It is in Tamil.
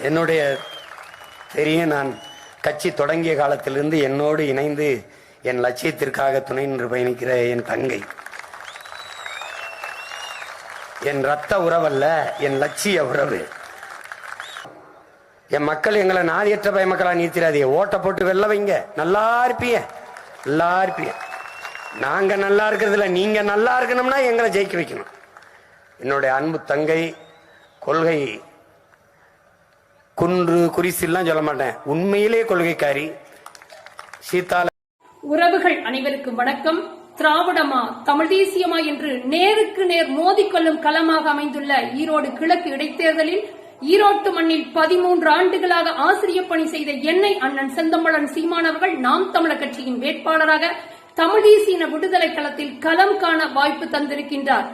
என்னுடைய தெரிய நான் கட்சி தொடங்கிய காலத்திலிருந்து என்னோடு இணைந்து என் லட்சியத்திற்காக துணை நின்று பயணிக்கிற என் தங்கை என் ரத்த உறவல்ல என் லட்சிய உறவு. என் மக்கள் எங்களை நாதியற்ற பய மக்களா நீத்திராதீங்க ஓட்ட போட்டு வெளில வைங்க. நல்லா இருப்பிய நல்லா இருப்பிய. நாங்க நல்லா இருக்கிறதுல நீங்க நல்லா இருக்கணும்னா எங்களை ஜெயிக்க வைக்கணும். என்னுடைய அன்பு தங்கை கொள்கை குன்று குறிசில்லாம் சொல்ல மாட்டேன். உண்மையிலே கொள்கைக்காரி. சீதால உறவுகள் அனைவருக்கும் வணக்கம். திராவிடமா தமிழ் தேசியமா என்று நேருக்கு நேர் மோதிக்கொள்ளும் களமாக அமைந்துள்ள ஈரோடு கிழக்கு இடைத்தேர்தலில் ஈரோட்டு மண்ணில் பதிமூன்று ஆண்டுகளாக ஆசிரியர் பணி செய்த என்னை அண்ணன் செந்தமிழன் சீமானவர்கள் நாம் தமிழர் கட்சியின் வேட்பாளராக தமிழ் தேசிய விடுதலை களத்தில் களம் காண வாய்ப்பு தந்திருக்கின்றார்.